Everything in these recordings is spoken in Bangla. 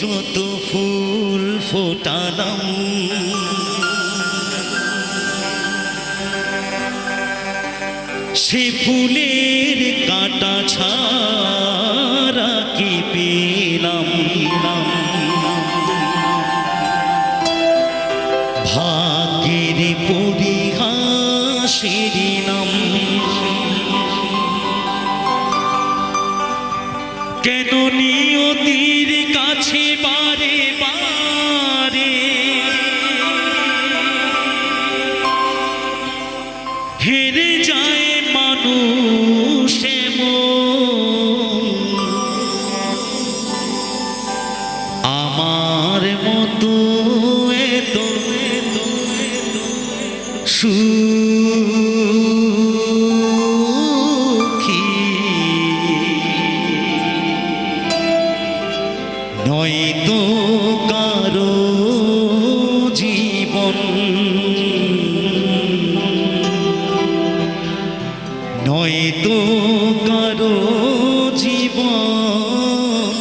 যত ফুল ফোটালাম। সে ফুলের কাটা ছাড়া কি পেলাম ভাগ্যের পরিহাসের নাম। কেন নিয়তির নয়তো কারও জীবন। নয়তো কারও জীবন।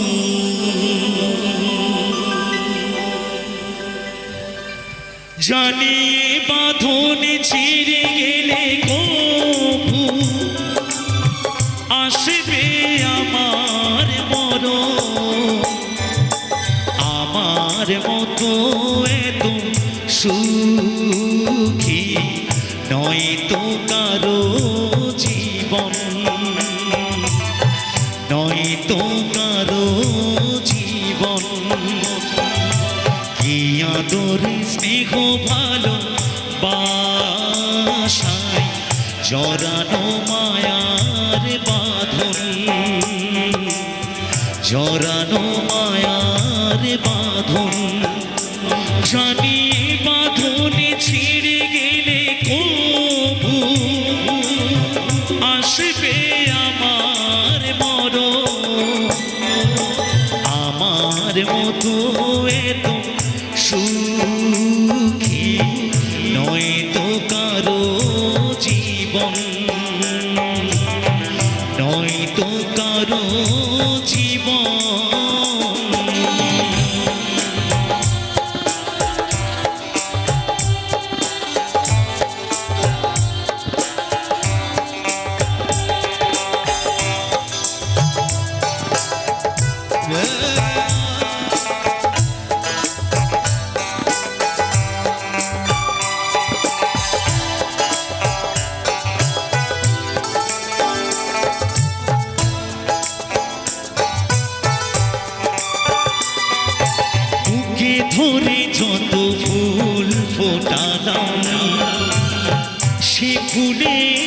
জানিয়ে বাঁধন ছিঁড়ে গেলে কবু এত সুখী, নয় তো কারও জীবন। নয় তো কারও জীবন। কি আদর, স্নেহ ভালো বাসায় জরানো মায়ার বাঁধন। জরানো আসবে ধরে যত ফুল ফোটালাম সে ফুলের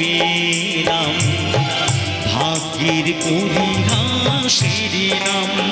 পেলাম ভাগ্যের পরিহাসের নাম।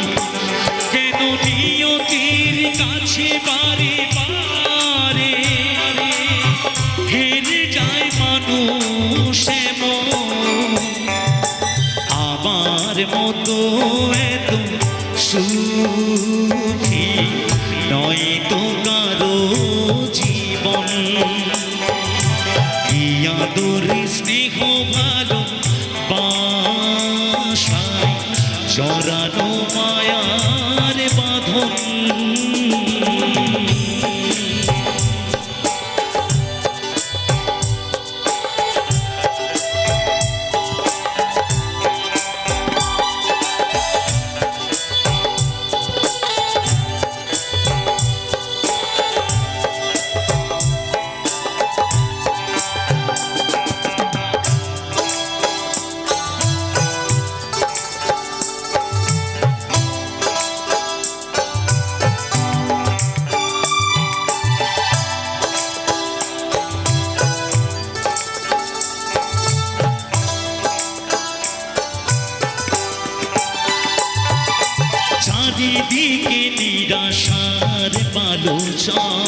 চারিদিকে নিরাশার বালোচন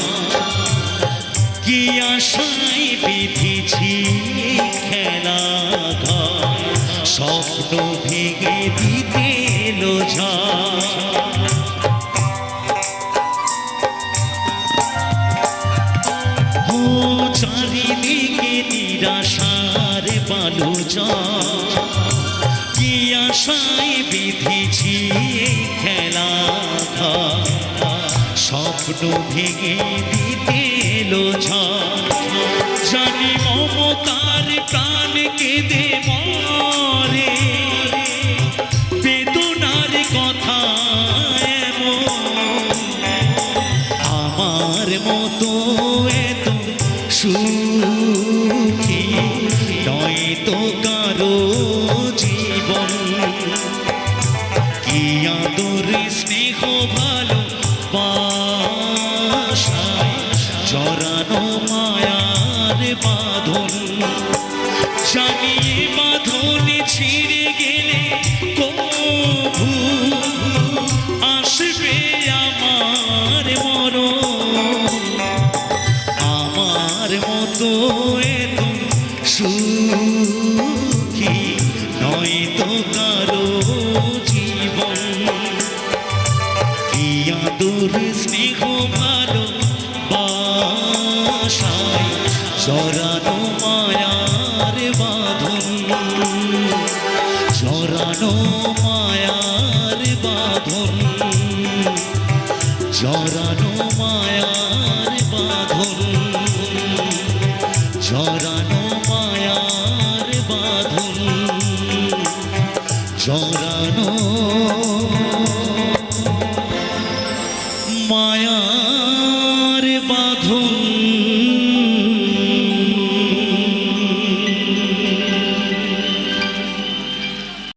কি আশায় বিধিছি খেলা ঘর। স্বপ্ন ভেঙে দিতে এলো ও চারিদিকে নিরাশার বালু কি আশায় বিধিছি স্বপ্ন ভেঙে দিতে এলো ঝড়। জানি মমতার প্রাণ কেঁদে মরে। বেদনার কথা আমার মতো এত সুখী নয় তো জড়ানো মায়ার বাঁধন? জানিয়ে বাঁধন ছিঁড়ে গেলে কভু আসবে আমার মরণ। আমার মতো এত সুখী নয় তো কারও জীবন। কি আদর স্নেহ ভালো জড়ানো মায়ার বাঁধন জড়ানো মায়ার বাঁধন জড়ানো